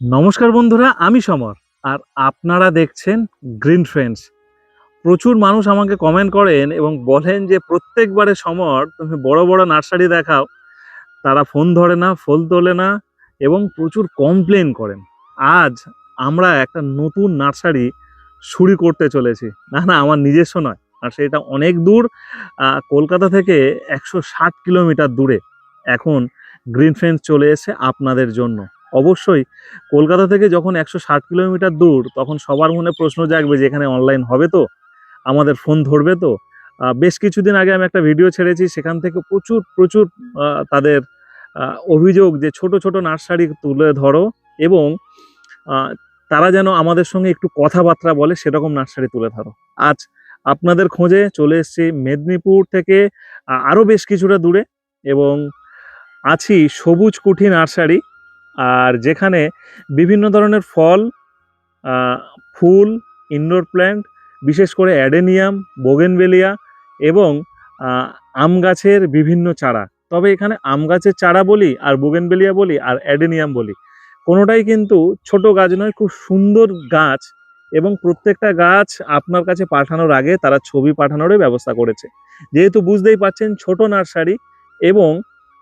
নমস্কার বন্ধুরা, আমি সমর। আর আপনারা দেখছেন গ্রিন ফ্রেন্ডস প্রচুর মানুষ আমাকে কমেন্ট করেন এবং বলেন যে, প্রত্যেকবারে সমর, তুমি বড় বড় নার্সারি দেখাও। তারা ফোন ধরে না ফোন তোলে না এবং প্রচুর কমপ্লেন করেন। আজ আমরা একটা নতুন নার্সারি শুরু করতে চলেছি। না না, আমার নিজস্ব নয়। আর সেটা অনেক দূর কলকাতা থেকে একশো ষাট কিলোমিটার দূরে। এখন গ্রিন ফ্রেন্ডস চলে এসে আপনাদের জন্য। অবশ্যই কলকাতা থেকে যখন একশো ষাট কিলোমিটার দূর, তখন সবার মনে প্রশ্ন জাগবে যে এখানে অনলাইন হবে তো? আমাদের ফোন ধরবে তো? বেশ কিছুদিন আগে আমি একটা ভিডিও ছেড়েছি, সেখান থেকে প্রচুর প্রচুর তাদের অভিযোগ যে ছোট ছোট নার্সারি তুলে ধরো এবং তারা যেন আমাদের সঙ্গে একটু কথাবার্তা বলে সেরকম নার্সারি তুলে ধরো। আজ আপনাদের খোঁজে চলে এসেছি মেদিনীপুর থেকে আরও বেশ কিছুটা দূরে এবং আছি সবুজ কুঠি নার্সারি। আর যেখানে বিভিন্ন ধরনের ফল ফুল ইনডোর প্ল্যান্ট বিশেষ করে অ্যাডেনিয়াম বোগেনবেলিয়া এবং আম গাছের বিভিন্ন চারা। তবে এখানে আম গাছের চারা বলি আর বোগেনভেলিয়া বলি আর অ্যাডেনিয়াম বলি। কোনোটাই কিন্তু ছোট গাছ নয়, খুব সুন্দর গাছ এবং প্রত্যেকটা গাছ আপনার কাছে পাঠানোর আগে তারা ছবি পাঠানোরই ব্যবস্থা করেছে। যেহেতু বুঝতেই পারছেন ছোট নার্সারি এবং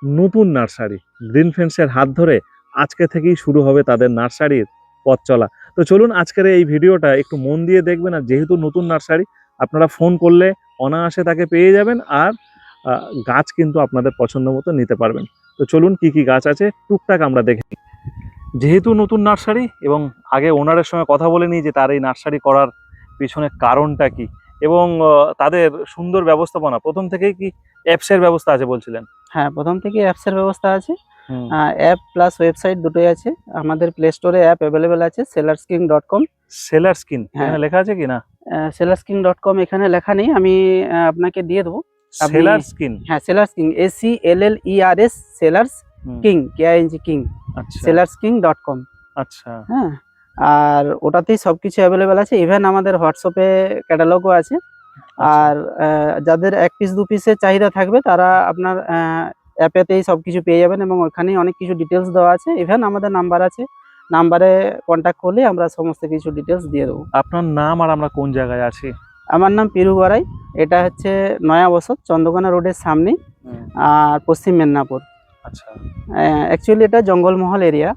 নতুন নার্সারি। গ্রিন ফেন্সের হাত ধরে আজকে থেকেই শুরু হবে তাদের নার্সারির পথ চলা। তো চলুন আজকের এই ভিডিওটা একটু মন দিয়ে দেখবেন, আর যেহেতু নতুন নার্সারি, আপনারা ফোন করলে অনায়াসে তাকে পেয়ে যাবেন আর গাছ কিন্তু আপনাদের পছন্দ মতো নিতে পারবেন। তো চলুন কি কি গাছ আছে, টুকটাক আমরা দেখে যেহেতু নতুন নার্সারি এবং আগে ওনারের সঙ্গে কথা বলে নিই যে তার এই নার্সারি করার পিছনে কারণটা কি এবং তাদের সুন্দর ব্যবস্থাপনা। প্রথম থেকেই কি অ্যাপসের ব্যবস্থা আছে বলছিলেন? হ্যাঁ প্রথম থেকে অ্যাপসের ব্যবস্থা আছে। অ্যাপ প্লাস ওয়েবসাইট দুটোই আছে। আমাদের প্লে স্টোরে অ্যাপ অ্যাভেলেবেল আছে sellers king dot com seller skin. এখানে লেখা আছে কি না? সেলার্স কিং ডট কম এখানে লেখা নেই আমি আপনাকে দিয়ে দেবো। সেলার স্কিন হ্যাঁ sellers king S C L L E R S sellers king K I N G king আচ্ছা। সেলার্স কিং ডট কম আচ্ছা। হ্যাঁ আর ওটাতেই সব কিছু অ্যাভেলেবেল আছে। ইভেন আমাদের হোয়াটসঅ্যাপে ক্যাটালগও আছে। আচ্ছা। আর যাদের এক পিস দু পিসের চাহিদা থাকবে তারা আপনার অ্যাপেতেই সব কিছু পেয়ে যাবেন এবং ওখানেই অনেক কিছু ডিটেলস দেওয়া আছে। ইভেন আমাদের নাম্বার আছে। নাম্বারে কন্ট্যাক্ট করলে আমরা সমস্ত কিছু ডিটেলস দিয়ে দেবো। আপনার নাম আর আমরা কোন জায়গায় আছি? আমার নাম পিরু গড়াই এটা হচ্ছে নয়া বসত চন্দ্রকোনা রোডের সামনে আর পশ্চিম মেদিনীপুর। আচ্ছা। অ্যাকচুয়ালি এটা জঙ্গলমহল এরিয়া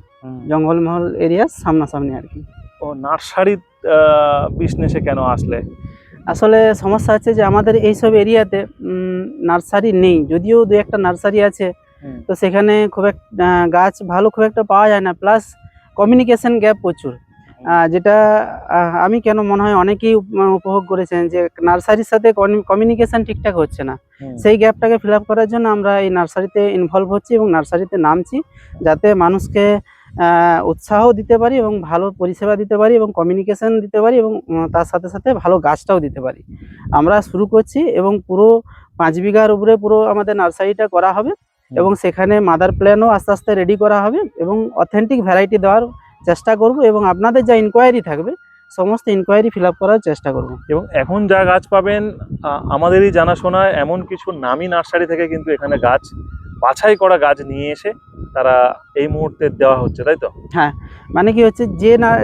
জঙ্গলমহল এরিয়া সামনাসামনি আর কি। ও নার্সারি বিজনেসে কেন আসলে? আসলে সমস্যা হচ্ছে যে আমাদের এইসব এরিয়াতে নার্সারি নেই। যদিও দু একটা নার্সারি আছে তো সেখানে খুব এক গাছ ভালো খুব একটা পাওয়া যায় না। প্লাস কমিউনিকেশন গ্যাপ প্রচুর। যেটা আমি কেন মনে হয় অনেকেই উপভোগ করেছেন যে নার্সারির সাথে কমিউনিকেশন ঠিকঠাক হচ্ছে না। সেই গ্যাপটাকে ফিল আপ করার জন্য আমরা এই নার্সারিতে ইনভলভ হচ্ছি এবং নার্সারিতে নামছি যাতে মানুষকে উৎসাহ দিতে পারি এবং ভালো পরিষেবা দিতে পারি এবং কমিউনিকেশন দিতে পারি এবং তার সাথে সাথে ভালো গাছটাও দিতে পারি। আমরা শুরু করছি এবং পুরো পাঁচ বিঘার উপরে পুরো আমাদের নার্সারিটা করা হবে এবং সেখানে মাদার প্ল্যানও আস্তে আস্তে রেডি করা হবে এবং অথেন্টিক ভ্যারাইটি দেওয়ার চেষ্টা করব এবং আপনাদের যা ইনকোয়ারি থাকবে সমস্ত ইনকোয়ারি ফিল আপ করার চেষ্টা করব। এবং এখন যা গাছ পাবেন আমাদেরই জানাশোনায় এমন কিছু নামি নার্সারি থেকে কিন্তু এখানে গাছ বাছাই করা গাছ নিয়ে এসে তারা এই মুহূর্তে দেওয়া হচ্ছে তাই তো? হ্যাঁ মানে কি হচ্ছে যে না-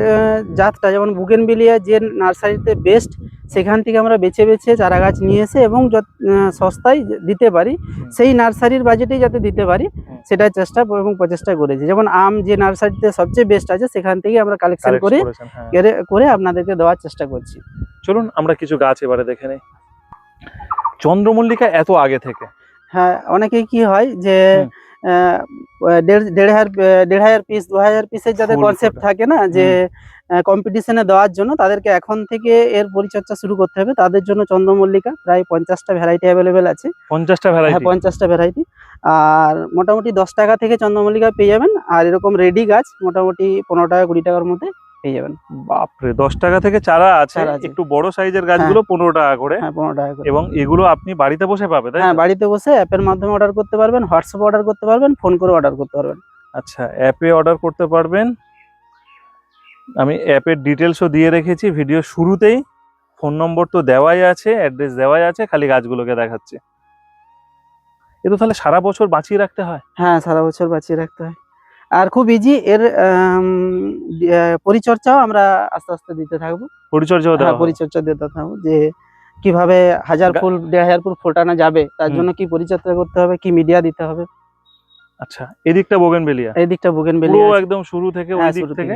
জাতটা যেমন বুগেনবিলিয়া যে নার্সারিতে বেস্ট সেখান থেকে আমরা বেছে বেছে চারা গাছ নিয়ে এসে এবং যত সস্তায় দিতে পারি সেই নার্সারির বাজেটেই যাতে দিতে পারি। সেটার চেষ্টা এবং প্রচেষ্টা করেছি। যেমন আম যে নার্সারিতে সবচেয়ে বেস্ট আছে সেখান থেকে আমরা কালেকশন করে হ্যাঁ। করে করে আপনাদেরকে দেওয়ার চেষ্টা করছি। চলুন আমরা কিছু গাছ এবারে দেখে নেই। চন্দ্রমল্লিকা এত আগে থেকে। হ্যাঁ অনেকেই কি হয় যে দেড় দেড় হাজার দেড় হাজার পিস দু হাজার পিসের যাদের কনসেপ্ট থাকে না যে কম্পিটিশনে দেওয়ার জন্য তাদেরকে এখন থেকে এর পরিচর্যা শুরু করতে হবে। তাদের জন্য চন্দ্রমল্লিকা প্রায় পঞ্চাশটা ভ্যারাইটি অ্যাভেলেবেল আছে। পঞ্চাশটা হ্যাঁ ভ্যারাইটি পঞ্চাশটা ভ্যারাইটি আর মোটামুটি দশ টাকা থেকে চন্দ্রমল্লিকা পেয়ে যাবেন। আর এরকম রেডি গাছ মোটামুটি পনেরো টাকা কুড়ি টাকার মধ্যে পেয়ে যাবেন। বাপরে দশ টাকা থেকে চারা আছে একটু বড় সাইজের গাছগুলো পনেরো টাকা করে। হ্যাঁ পনেরো টাকা করে। এবং এগুলো আপনি বাড়িতে বসে পাবে তাই হ্যাঁ বাড়িতে বসে অ্যাপের মাধ্যমে অর্ডার করতে পারবেন হোয়াটসঅ্যাপ অর্ডার করতে পারবেন ফোন করে অর্ডার করতে পারবেন। আচ্ছা অ্যাপে অর্ডার করতে পারবেন। আমি অ্যাপের ডিটেলসও দিয়ে রেখেছি ভিডিও শুরুতেই। ফোন নম্বর তো দেওয়াই আছে অ্যাড্রেস দেওয়াই আছে খালি গাছগুলোকে দেখাচ্ছে। এ তো তাহলে সারা বছর বাঁচিয়ে রাখতে হয়। হ্যাঁ সারা বছর বাঁচিয়ে রাখতে হয়। আর খুব ইজি এর পরিচর্যাও আমরা আস্তে আস্তে দিতে থাকব। পরিচর্যাও দেওয়া হ্যাঁ? পরিচর্যা দিতে থাকব যে কীভাবে হাজার ফুল দেড় হাজার ফুল ফোটানো যাবে তার জন্য কি পরিচর্যা করতে হবে কি মিডিয়া দিতে হবে। আচ্ছা এদিকটা বোগেনবেলিয়া। এই দিকটা বুগেন পুরো একদম শুরু থেকে ওই দিক থেকে।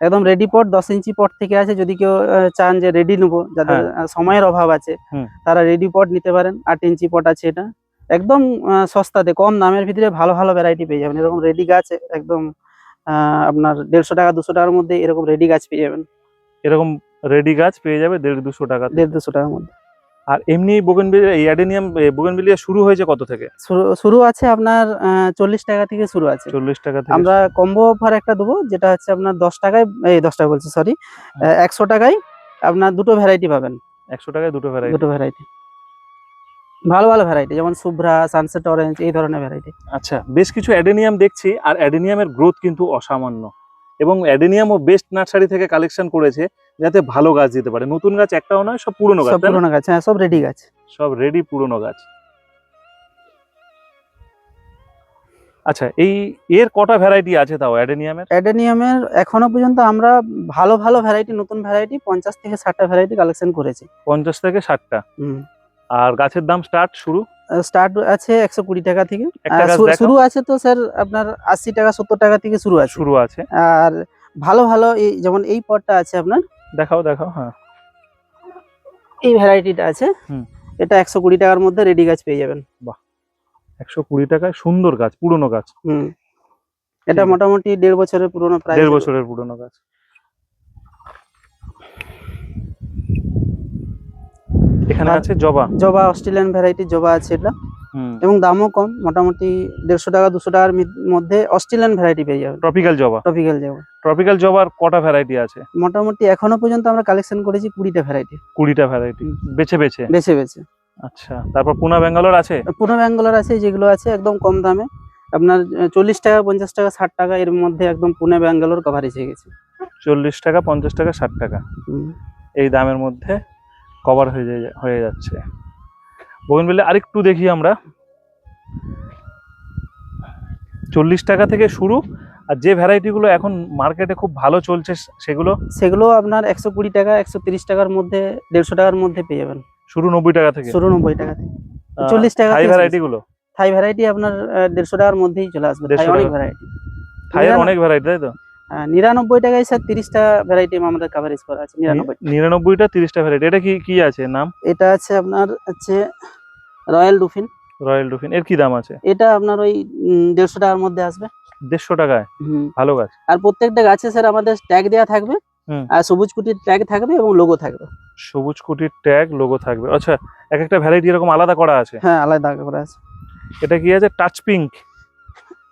একদম রেডি পট দশ ইঞ্চি পট থেকে আছে যদি কেউ চান যে রেডি নেব যাদের সময়ের অভাব আছে তারা রেডি পট নিতে পারেন। আট ইঞ্চি পট আছে এটা। একদম সস্তাতে কম দামের ভিতরে ভালো ভালো ভ্যারাইটি পেয়ে যাবেন। এরকম রেডি গাছ একদম আপনার দেড়শো টাকা দুশো টাকার মধ্যে এরকম রেডি গাছ পেয়ে যাবেন। এরকম রেডি গাছ পেয়ে যাবে দেড় দুশো টাকা দেড় দুশো টাকার মধ্যে। আর এমনি বোগেনবেলিয়া অ্যাডেনিয়াম শুরু হয়েছে কত থেকে? শুরু শুরু আছে আপনার চল্লিশ টাকা থেকে শুরু আছে। চল্লিশ টাকা থেকে আমরা কম্বো অফার একটা দেবো যেটা হচ্ছে আপনার দশ টাকায় এই দশ টাকা বলছি সরি একশো টাকায় আপনার দুটো ভ্যারাইটি পাবেন। একশো টাকায় দুটো ভ্যারাইটি দুটো ভ্যারাইটি ভালো ভালো ভ্যারাইটি যেমন শুভ্রা সানসেট অরেঞ্জ এই ধরনের ভ্যারাইটি আচ্ছা বেশ কিছু অ্যাডেনিয়াম দেখছি আর অ্যাডেনিয়ামের গ্রোথ কিন্তু অসামান্য। এবং অ্যাডেনিয়ামও বেস্ট নার্সারি থেকে কালেকশন করেছে যাতে ভালো গাছ দিতে পারে। নতুন গাছ একটাও নয় সব পুরনো গাছ সব? পুরোনো গাছ হ্যাঁ সব রেডি গাছ। সব রেডি পুরনো গাছ। আচ্ছা এই এর কটা ভ্যারাইটি আছে তাও অ্যাডেনিয়ামের অ্যাডেনিয়ামের এখনও পর্যন্ত আমরা ভালো ভালো ভ্যারাইটি নতুন ভ্যারাইটি পঞ্চাশ থেকে ষাটটা ভ্যারাইটি কালেকশন করেছি। পঞ্চাশ থেকে ষাটটা? আর গাছের দাম স্টার্ট শুরু? স্টার্ট আছে একশো কুড়ি টাকা থেকে। শুরু আছে তো স্যার আপনার আশি টাকা সত্তর টাকা থেকে শুরু আছে। শুরু আছে। আর ভালো ভালো এই যেমন এই পটটা আছে আপনার দেখাও দেখাও হ্যাঁ। এই ভ্যারাইটিটা আছে। হুম। এটা একশো কুড়ি টাকার মধ্যে রেডি গাছ পেয়ে যাবেন। বাহ। একশো কুড়ি টাকায় সুন্দর গাছ পুরনো গাছ। হুম। এটা মোটামুটি দেড় বছরের পুরোনো প্রায় দেড় বছরের পুরনো গাছ। এখানে আছে জবা? জবা অস্ট্রেলিয়ান ভ্যারাইটি জবা আছে এটা। হুম। এবং দামও কম মোটামুটি দেড়শো টাকা দুশো টাকার মধ্যে অস্ট্রেলিয়ান ভ্যারাইটি পেয়ে যাবেন ট্রপিক্যাল জবা? ট্রপিক্যাল জবা। ট্রপিক্যাল জবার কটা ভ্যারাইটি আছে? মোটামুটি এখনও পর্যন্ত আমরা কালেকশন করেছি কুড়িটা ভ্যারাইটি কুড়িটা ভ্যারাইটি বেছে বেছে? বেছে বেছে। আচ্ছা তারপর পুনা ব্যাঙ্গালোর আছে? পুনা ব্যাঙ্গালোর আছে যেগুলো আছে একদম কম দামে। আপনার চল্লিশ টাকা পঞ্চাশ টাকা ষাট টাকা এর মধ্যে একদম পুনে ব্যাঙ্গালোর কভারেজ হয়ে গেছে। চল্লিশ টাকা পঞ্চাশ টাকা ষাট টাকা। এই দামের মধ্যে কভার হয়ে হয়ে যাচ্ছে। বগনবিলে আরেকটু দেখি আমরা। চল্লিশ টাকা থেকে শুরু আর যে ভ্যারাইটিগুলো এখন মার্কেটে খুব ভালো চলছে সেগুলো সেগুলো আপনার একশো কুড়ি টাকা একশো তিরিশ টাকার মধ্যে দেড়শো টাকার মধ্যে পেয়ে যাবেন। শুরু নব্বই টাকা থেকে? শুরু নব্বই টাকা থেকে। চল্লিশ টাকা থাই থেকে ভ্যারাইটি গুলো? থাই ভ্যারাইটি আপনার দেড়শো টাকার মধ্যেই চলে আসবে থাই অনেক ভ্যারাইটি থাইয়ের অনেক ভ্যারাইটি তাই তো? নিরানব্বই টাকায় স্যার তিরিশটা ভ্যারাইটি আমাদের কাভারেজ করা আছে নিরানব্বই নিরানব্বইটা তিরিশটা ভ্যারাইটি এটা কি কি আছে নাম? এটা আছে আপনার হচ্ছে রয়্যাল ডুফিন রয়্যাল ডুফিন এর কি দাম আছে? এটা আপনার ওই দেড়শো টাকার মধ্যে আসবে। দেড়শো টাকায়? হুম। ভালো গাছ। আর প্রত্যেকটা গাছে স্যার আমাদের ট্যাগ দেওয়া থাকবে হুম। আর সবুজ কুটির ট্যাগ থাকবে এবং লোগো থাকবে। সবুজ কুটির ট্যাগ লোগো থাকবে। আচ্ছা এক একটা ভ্যারাইটি এরকম আলাদা করা আছে? হ্যাঁ আলাদা করে আছে। এটা কি আছে? টাচ পিঙ্ক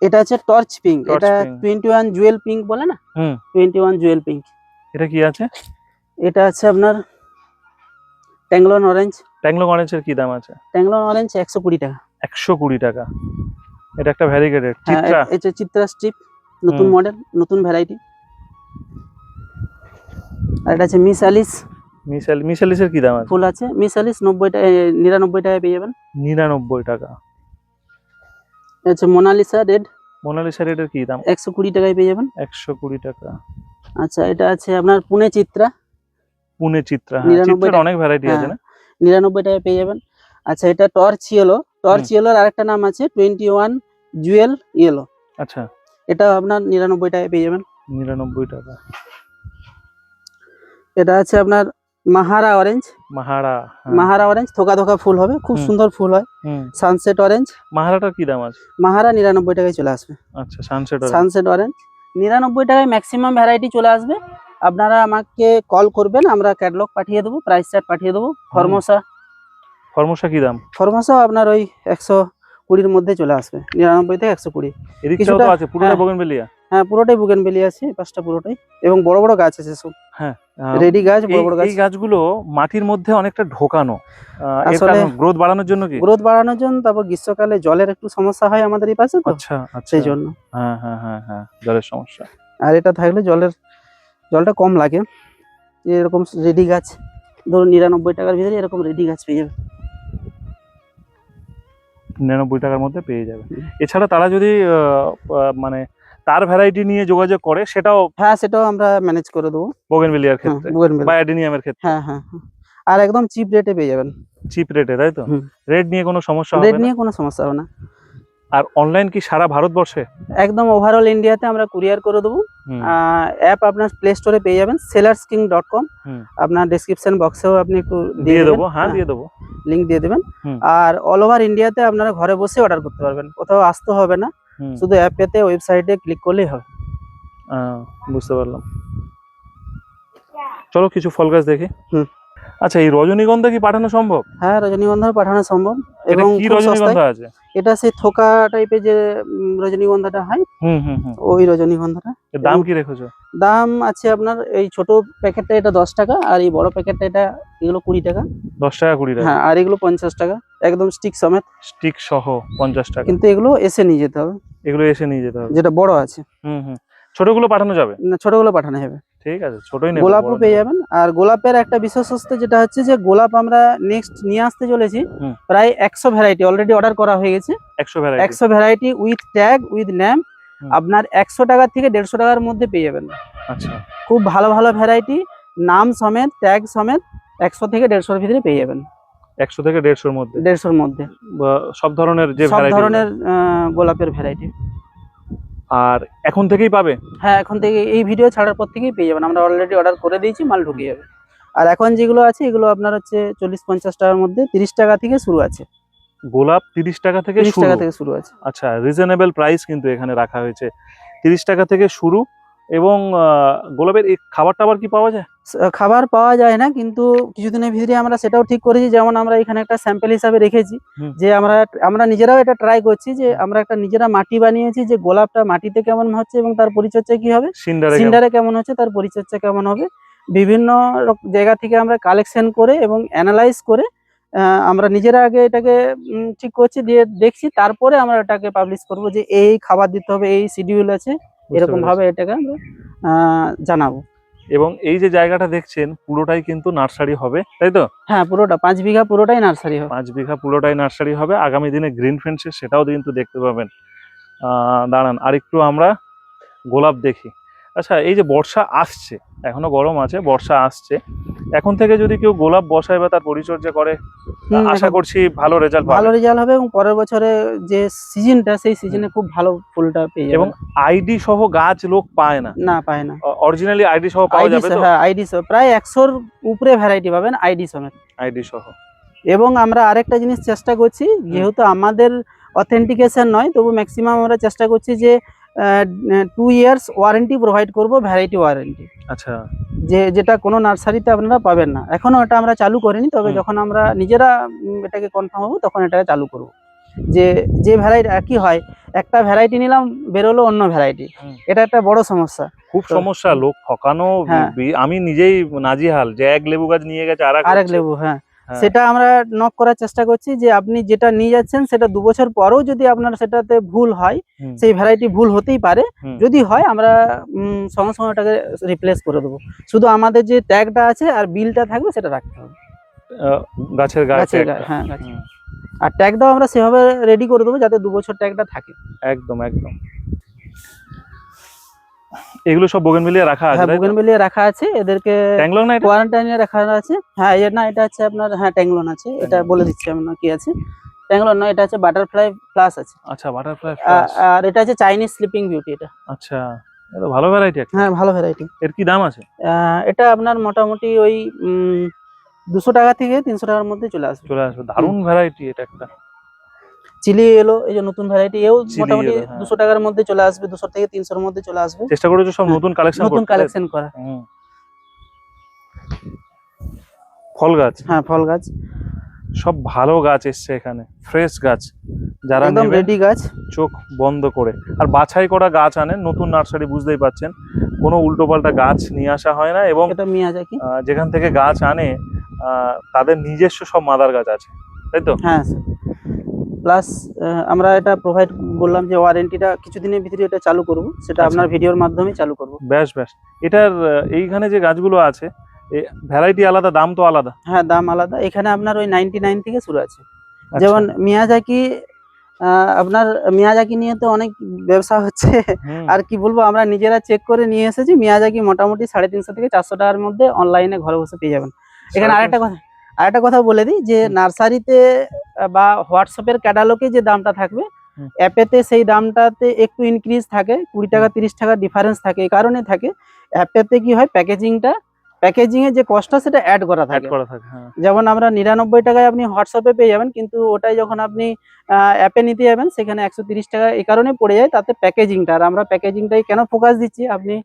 এটা হচ্ছে টর্চ পিঙ্ক এটা। টোয়েন্টি ওয়ান জুয়েল পিঙ্ক বলে না? হুম। টোয়েন্টি ওয়ান জুয়েল পিঙ্ক এটা কি আছে? এটা আছে আপনার ট্যাংলন অরেঞ্জ ট্যাংলো অরেঞ্জের কি দাম আছে? ট্যাংলন অরেঞ্জ একশো কুড়ি টাকা। একশো কুড়ি টাকা। এটা একটা ভ্যারিগেটেড চিত্রা। এটা চিত্রা স্ট্রিপ নতুন মডেল নতুন ভ্যারাইটি আর এটা আছে মিস অ্যালিস। মিসাল মিসালিসের কি দাম আছে? ফুল আছে। মিস অ্যালিস নব্বই টাকা নিরানব্বই টাকায় পেয়ে যাবেন। নিরানব্বই টাকা। হচ্ছে মোনালিসা রেড। মোনালিসা রেটের কি দাম? একশো কুড়ি টাকায় পেয়ে যাবেন। একশো কুড়ি টাকা। আচ্ছা এটা আছে আপনার পুনে চিত্রা। পুনে চিত্রা হ্যাঁ চিত্রার অনেক ভ্যারাইটি আছে হ্যাঁ। না? নিরানব্বই টাকায় পেয়ে যাবেন। আচ্ছা এটা টর্চ ইয়েলো টর্চ ইয়েলোর আরেকটা নাম আছে টোয়েন্টি ওয়ান জুয়েল ইয়েলো আচ্ছা। এটা আপনার নিরানব্বই টাকায় পেয়ে যাবেন। নিরানব্বই টাকা। এটা আছে আপনার মাহারা অরেঞ্জ মাহারা হ্যাঁ। মাহারা অরেঞ্জ থোকা থোকা ফুল হবে খুব সুন্দর ফুল হয়। সানসেট অরেঞ্জ মাহারাটার কি দাম আছে? মাহারা নিরানব্বই টাকায় চলে আসবে। আচ্ছা সানসেট সানসেট অরেঞ্জ নিরানব্বই টাকায় ম্যাক্সিমাম ভ্যারাইটি চলে আসবে। আপনারা আমাকে কল করবেন আমরা ক্যাটলগ পাঠিয়ে দেবো প্রাইস চার্ট পাঠিয়ে দেবো। ফরমোসা ফর্মসা কি দাম? ফরমোসাও আপনার ওই একশো কুড়ির মধ্যে চলে আসবে নিরানব্বই থেকে একশো কুড়ি। আছে পুরোটা হ্যাঁ। হ্যাঁ পুরোটাই বুগেন বেলি আছে পাঁচটা পুরোটাই। এবং বড় বড় গাছ আছে সব। আহ, রেডি গাছ বড় বড় গাছ। এই গাছগুলো মাটির মধ্যে অনেকটা ঢোকানো। আহ, আসলে- গ্রোথ বাড়ানোর জন্য কি? গ্রোথ বাড়ানোর জন্য তারপর গ্রীষ্মকালে জলের একটু সমস্যা হয় আমাদের এই পাশে তো। আচ্ছা আচ্ছা। সেই জন্য। হ্যাঁ হ্যাঁ হ্যাঁ হ্যাঁ জলের সমস্যা। আর এটা থাকলে জলের জলটা কম লাগে। এরকম রেডি গাছ ধরুন নিরানব্বই টাকার ভিতরে এরকম রেডি গাছ পেয়ে যাবে। নিরানব্বই টাকার মধ্যে পেয়ে যাবে। এছাড়া তারা যদি মানে তার ভ্যারাইটি নিয়ে যোগাযোগ করে সেটাও হ্যাঁ সেটাও আমরা ম্যানেজ করে দেবো। বোগেনভিলিয়ার বিলিয়ার ক্ষেত্রে বায়োডিনিয়ামের বা অ্যাডেনিয়ামের ক্ষেত্রে। হ্যাঁ হ্যাঁ হ্যাঁ। আর একদম চিপ রেটে পেয়ে যাবেন। চিপ রেটে তাই তো? রেট নিয়ে কোনো সমস্যা হবে রেট নিয়ে কোনো সমস্যা হবে না। আর অনলাইন কি সারা ভারতবর্ষে? একদম ওভারঅল ইন্ডিয়াতে আমরা কুরিয়ার করে দেবো। অ্যাপ আপনার প্লে স্টোরে পেয়ে যাবেন সেলার্স কিং ডট কম আপনার ডিসক্রিপশন বক্সেও আপনি একটু দিয়ে দেবো হ্যাঁ দিয়ে দেবো। লিঙ্ক দিয়ে দেবেন। আর অল ওভার ইন্ডিয়াতে আপনারা ঘরে বসে অর্ডার করতে পারবেন কোথাও আসতে হবে না। শুধু অ্যাপেতে ওয়েবসাইটে ক্লিক করলেই হবে। বুঝতে পারলাম। চলো কিছু ফল গাছ দেখি। হুম। আচ্ছা এই রজনীগন্ধা কি পাঠানো সম্ভব? হ্যাঁ রজনীগন্ধা পাঠানো সম্ভব এবং কি রজনীগন্ধা আছে? এটা সেই থোকা টাইপের যে রজনীগন্ধাটা হয় হুম হুম ওই রজনীগন্ধাটা। এর দাম কি রেখেছো? দাম আছে আপনার এই ছোট প্যাকেটটা এটা দশ টাকা আর এই বড় প্যাকেটটা এটা এগুলো কুড়ি টাকা। দশ টাকা কুড়ি টাকা। হ্যাঁ আর এগুলো পঞ্চাশ টাকা একদম স্টিক সমেত। স্টিক সহ পঞ্চাশ টাকা। কিন্তু এগুলো এসে নিয়ে যেতে হবে। এগুলো এসে নিয়ে যেতে হবে। যেটা বড় আছে। হুম হুম। ছোটগুলো পাঠানো যাবে? না, ছোটগুলো পাঠানো হবে ঠিক আছে ছোটই নেব গোলাপও পেয়ে যাবেন। আর গোলাপের একটা বিশেষত্ব যেটা হচ্ছে যে গোলাপ আমরা নেক্সট নিয়ে আসতে চলেছি প্রায় একশো ভ্যারাইটি অলরেডি অর্ডার করা হয়ে গেছে। একশো ভ্যারাইটি একশো variety with tag with name আপনার একশো টাকা থেকে দেড়শো টাকার মধ্যে পেয়ে যাবেন। আচ্ছা। খুব ভালো ভালো ভ্যারাইটি নাম সমেত ট্যাগ সমেত একশো থেকে দেড়শোর ভিতরে পেয়ে যাবেন। একশো থেকে দেড়শোর মধ্যে। দেড়শোর মধ্যে। সব ধরনের যে সব ধরনের গোলাপের ভ্যারাইটি আর এখন থেকেই পাবে? হ্যাঁ এখন থেকে এই ভিডিও ছাড়ার পর থেকেই পেয়ে যাবেন। আমরা অলরেডি অর্ডার করে দিয়েছি মাল ঢুকে যাবে। আর এখন যেগুলো আছে এগুলো আপনার হচ্ছে চল্লিশ পঞ্চাশ টাকার মধ্যে তিরিশ টাকা থেকে শুরু আছে। গোলাপ তিরিশ টাকা থেকে তিরিশ টাকা থেকে শুরু আছে। আচ্ছা রিজনেবল প্রাইস কিন্তু এখানে রাখা হয়েছে। তিরিশ টাকা থেকে শুরু এবং গোলাপের খাবার টাবার কি পাওয়া যায়? খাবার পাওয়া যায় না কিন্তু কিছুদিনের ভিতরে আমরা সেটাও ঠিক করেছি। যেমন আমরা এখানে একটা স্যাম্পেল হিসাবে রেখেছি যে আমরা আমরা নিজেরাও এটা ট্রাই করছি যে আমরা একটা নিজেরা মাটি বানিয়েছি যে গোলাপটা মাটিতে কেমন হচ্ছে এবং তার পরিচর্যা কি হবে? সিন্ডারে কেমন? হচ্ছে তার পরিচর্যা কেমন হবে? বিভিন্ন জায়গা থেকে আমরা কালেকশন করে এবং অ্যানালাইজ করে আহ, আমরা নিজেরা আগে এটাকে ঠিক করছি দিয়ে দেখছি তারপরে আমরা এটাকে পাবলিশ করব যে এই খাবার দিতে হবে এই শিডিউল আছে। এরকম ভাবে এটাকে আমরা জানাব। এবং এই যে জায়গাটা দেখছেন পুরোটাই কিন্তু নার্সারি হবে তাই তো? হ্যাঁ পুরোটা পাঁচ বিঘা পুরোটাই নার্সারি হবে। পাঁচ বিঘা পুরোটাই নার্সারি হবে। আগামী দিনে গ্রিন ফেন্সে সেটাও কিন্তু দেখতে পাবেন। দাঁড়ান দাঁড়ান আরেকটু আমরা গোলাপ দেখি। আচ্ছা এই যে বর্ষা আসছে এখনও গরম আছে বর্ষা আসছে। এখন থেকে যদি কেউ গোলাপ বসায় বা তার পরিচর্যা করে আশা করছি ভালো রেজাল্ট ভালো রেজাল্ট হবে এবং পরের বছরে যে সিজনটা সেই সিজনে খুব ভালো ফুলটা পেয়ে এবং আইডি সহ গাছ লোক পায় না। না পায় না। অরিজিনালি আইডি সহ পাওয়া যাবে তো? হ্যাঁ আইডি সহ। প্রায় একশোর উপরে ভ্যারাইটি পাবেন আইডি সমেত। আইডি সহ। এবং আমরা আরেকটা জিনিস চেষ্টা করছি যেহেতু আমাদের অথেন্টিকেশন নয় তবু ম্যাক্সিমাম আমরা চেষ্টা করছি যে টু ইয়ার্স ওয়ারেন্টি প্রোভাইড করব ভ্যারাইটি ওয়ারেন্টি আচ্ছা। যে যেটা কোনো নার্সারিতে আপনারা পাবেন না। এখনও এটা আমরা চালু করিনি তবে যখন আমরা নিজেরা এটাকে কনফার্ম হব তখন এটাকে চালু করব। যে যে ভ্যারাইটি একই হয় একটা ভ্যারাইটি নিলাম বেরোলো অন্য ভ্যারাইটি এটা একটা বড় সমস্যা। খুব সমস্যা লোক ঠকানো হ্যাঁ। আমি নিজেই নাজিহাল যে এক লেবু গাছ নিয়ে গেছে আর আরেক লেবু হ্যাঁ। সেটা আমরা নক করার চেষ্টা করছি যে আপনি যেটা নিয়ে যাচ্ছেন সেটা দু বছর পরেও যদি আপনার সেটাতে ভুল হয় সেই ভ্যারাইটি ভুল হতেই পারে। যদি হয় আমরা সঙ্গে সঙ্গে ওটাকে রিপ্লেস করে দেবো। শুধু আমাদের যে ট্যাগটা আছে আর বিলটা থাকবে সেটা রাখতে হবে। গাছের গাছের। হ্যাঁ আর ট্যাগটাও আমরা সেভাবে রেডি করে দেবো যাতে দু বছর ট্যাগটা থাকে। একদম একদম। এগুলো সব বোগেন মিলিয়ে রাখা আছে হ্যাঁ বুগেন মিলিয়ে রাখা আছে এদেরকে ট্যাংলং না কোয়ারেন্টাইনে রাখা আছে। হ্যাঁ এর না এটা আছে আপনার হ্যাঁ ট্যাংলন আছে এটা বলে দিচ্ছি আপনার কি আছে। ট্যাংলন না এটা আছে বাটারফ্লাই প্লাস আছে। আচ্ছা বাটারফ্লাই আর এটা আছে চাইনিজ স্লিপিং বিউটি এটা। আচ্ছা এটা ভালো ভ্যারাইটি হ্যাঁ ভালো ভ্যারাইটি এর কি দাম আছে? এটা আপনার মোটামুটি ওই দুশো টাকা থেকে তিনশো টাকার মধ্যে চলে আসবে। চলে আসবে দারুণ ভ্যারাইটি এটা একটা। চিলি এলো এই যে নতুন ভ্যারাইটি এও মোটামুটি হ্যাঁ। দুশো টাকার মধ্যে চলে আসবে দুশো থেকে তিনশোর মধ্যে চলে আসবে। চেষ্টা করেছ সব হ্যাঁ, নতুন কালেকশন নতুন কালেকশন করা। ফল গাছ? হ্যাঁ ফল গাছ। সব ভালো গাছ এসছে এখানে ফ্রেশ গাছ। যারা একদম রেডি গাছ। চোখ বন্ধ করে। আর বাছাই করা গাছ আনেন নতুন নার্সারি বুঝতেই পাচ্ছেন। কোনো উল্টোপাল্টা গাছ নিয়ে আসা হয় না এবং যেখান থেকে গাছ আনে আহ, তাদের নিজস্ব সব মাদার গাছ আছে তাই তো? হ্যাঁ প্লাস আমরা এটা প্রোভাইড বললাম যে ওয়ারেন্টিটা কিছুদিনের ভিতরে এটা চালু করব। সেটা আচ্ছা। আপনার ভিডিওর মাধ্যমে চালু করব। ব্যাস ব্যাস। এটার এইখানে যে গাছগুলো আছে ভ্যারাইটি আলাদা দাম তো আলাদা। হ্যাঁ দাম আলাদা। এখানে আপনার ওই নাইনটি নাইন থেকে শুরু আছে। আচ্ছা, যেমন মিয়াজাকি আপনার মিয়াজাকি নিয়ে তো অনেক ব্যবসা হচ্ছে। আর কি বলব আমরা নিজেরা চেক করে নিয়ে এসেছি মিয়াজাকি মোটামুটি সাড়ে তিনশো থেকে চারশো টাকার মধ্যে অনলাইনে ঘরে বসে পেয়ে যাবেন। এখানে আরেকটা কথা আরেকটা কথা বলে দিই যে নার্সারিতে বা হোয়াটসঅ্যাপের ক্যাটালগে যে দামটা থাকবে অ্যাপেতে সেই দামটাতে একটু ইনক্রিজ থাকে কুড়ি টাকা তিরিশ টাকা ডিফারেন্স থাকে এই কারণে থাকে। অ্যাপেতে কি হয় প্যাকেজিংটা প্যাকেজিং এর যে কস্টটা সেটা অ্যাড করা অ্যাড থাকে। করা থাকে হ্যাঁ। যেমন আমরা নিরানব্বই টাকায় আপনি হোয়াটসঅ্যাপে পেয়ে যাবেন কিন্তু ওটাই যখন আপনি অ্যাপে নিতে যাবেন সেখানে একশো তিরিশ টাকা এই কারণে পড়ে যায় তাতে প্যাকেজিংটা। আর আমরা প্যাকেজিংটাই কেন ফোকাস দিচ্ছি? আপনি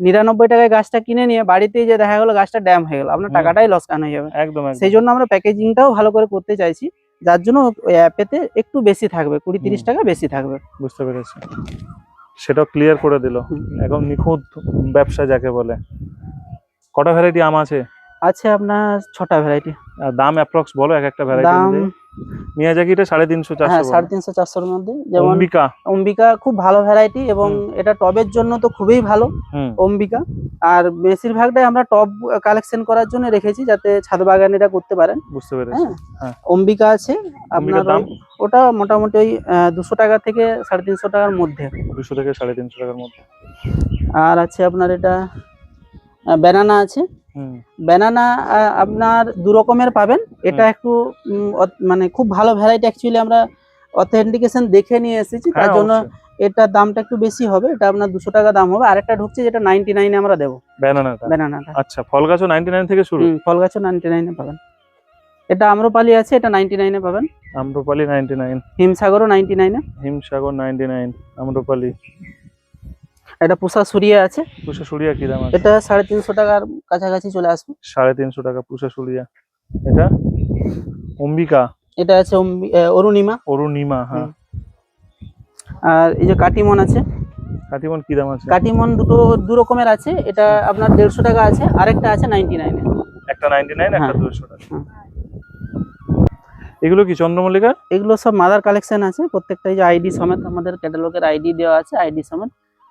নিরানব্বই টাকায় গাছটা কিনে নিয়ে বাড়িতে যে দেখা গেলো গাছটা ড্যাম হয়ে গেল। আপনার। টাকাটাই লসকান হয়ে যাবে। একদম সেই জন্য আমরা প্যাকেজিংটাও ভালো করে করতে চাইছি। যার জন্য অ্যাপেতে একটু বেশি থাকবে কুড়ি তিরিশ টাকা বেশি থাকবে। বুঝতে পেরেছি। সেটাও ক্লিয়ার করে দিল। একদম নিখুঁত ব্যবসা যাকে বলে। কটা ভ্যারাইটি আম আছে? আছে আপনার ছটা ভ্যারাইটি দাম অ্যাপ্রক্স বলো এক একটা ভ্যারাইটি দাম মিয়াজাকিটা সাড়ে তিনশো হ্যাঁ চারশো সাড়ে তিনশো চারশোর মধ্যে। যেমন অম্বিকা। অম্বিকা খুব ভালো ভ্যারাইটি এবং এটা টবের জন্য তো খুবই ভালো অম্বিকা। আর বেশিরভাগটাই আমরা টব কালেকশন করার জন্য রেখেছি যাতে ছাদ বাগানিরা করতে পারেন। বুঝতে পেরেছি। হ্যাঁ। অম্বিকা আছে। আপনার দাম? ওটা মোটামুটি ওই দুশো টাকা থেকে সাড়ে তিনশো টাকার মধ্যে। দুশো থেকে সাড়ে তিনশো টাকার মধ্যে। আর আছে আপনার এটা ব্যানানা আছে। ব্যানানা আপনার দু রকমের পাবেন। এটা একটু মানে খুব ভালো ভ্যারাইটি অ্যাকচুয়ালি আমরা অথেন্টিকেশন দেখে নিয়ে এসেছি। তার হ্যাঁ জন্য। এটার দামটা একটু বেশি হবে। এটা আপনার দুশো টাকা দাম হবে। আরেকটা ঢুকছে যেটা নাইনটি নাইনে আমরা দেবো। ব্যানানাটা ব্যানানাটা আচ্ছা ফল গাছও নাইনটি নাইন থেকে শুরু? ফল গাছও নাইনটি নাইনে পাবেন। এটা আম্রপালি আছে এটা নাইনটি নাইনে পাবেন। আম্রপালি নাইনটি নাইন হিমসাগরও নাইনটি নাইনে হিমসাগর নাইনটি নাইন আম্রপালি। এটা পুষা সুরিয়া আছে। পুষা সুরিয়া কি দাম আছে? এটা সাড়ে তিনশো টাকার কাছাকাছি চলে আসবে। সাড়ে তিনশো টাকা পুষা সুরিয়া। এটা? অম্বিকা? এটা আছে অরুণিমা। অরুণিমা হ্যাঁ। আর এই যে কাটিমন আছে। কাটিমন কি দাম আছে? কাটিমন দুটো দু রকমের আছে। এটা আপনার দেড়শো টাকা আছে। আরেকটা আছে নাইনটি নাইনে। একটা নাইনটি নাইন একটা হ্যাঁ। দুশো টাকা। এগুলো কি চন্দ্রমল্লিকা এগুলো সব মাদার কালেকশন আছে। প্রত্যেকটা এই যে আইডি সমেত আমাদের ক্যাটালগের আইডি দেওয়া আছে। আইডি সমেত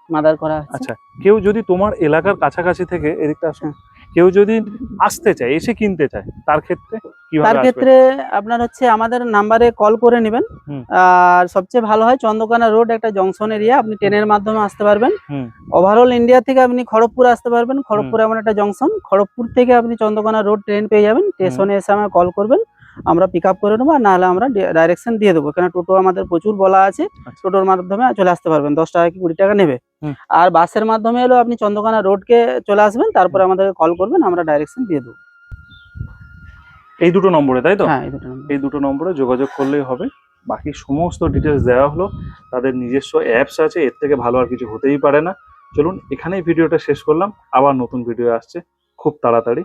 মাদার করা আছে আচ্ছা কেউ যদি তোমার এলাকার কাছাকাছি থেকে এদিকটা আসো হ্যাঁ। কেউ যদি আসতে চায় এসে কিনতে চায় তার ক্ষেত্রে তার ক্ষেত্রে আপনার হচ্ছে আমাদের নাম্বারে কল করে নেবেন। আর সবচেয়ে ভালো হয় চন্দ্রকোনা রোড একটা জংশন এরিয়া আপনি ট্রেনের মাধ্যমে আসতে পারবেন। ওভারঅল ইন্ডিয়া থেকে আপনি খড়গপুর আসতে পারবেন। খড়গপুর এমন একটা জংশন খড়গপুর থেকে আপনি চন্দ্রকোনা রোড ট্রেন পেয়ে যাবেন। স্টেশনে এসে আমাকে কল করবেন। আমরা পিক আপ করে নেব আর নাহলে আমরা ডাইরেকশন দিয়ে দেবো। কেন টোটো আমাদের প্রচুর বলা আছে আচ্ছা। টোটোর মাধ্যমে চলে আসতে পারবেন। দশ টাকা কি কুড়ি টাকা নেবে? আর বাসের মাধ্যমে এলো আপনি চন্দ্রকোনা রোডকে চলে আসবেন তারপরে আমাদেরকে কল করবেন আমরা ডাইরেকশন দিয়ে দেবো। এই দুটো নম্বরে তাই তো? হ্যাঁ এই দুটো number। এই দুটো নম্বরে যোগাযোগ করলেই হবে। বাকি সমস্ত ডিটেলস দেওয়া হলো। তাদের নিজস্ব অ্যাপস আছে এর থেকে ভালো আর কিছু হতেই পারে না। চলুন এখানেই ভিডিওটা শেষ করলাম। আবার নতুন ভিডিও আসছে। খুব তাড়াতাড়ি।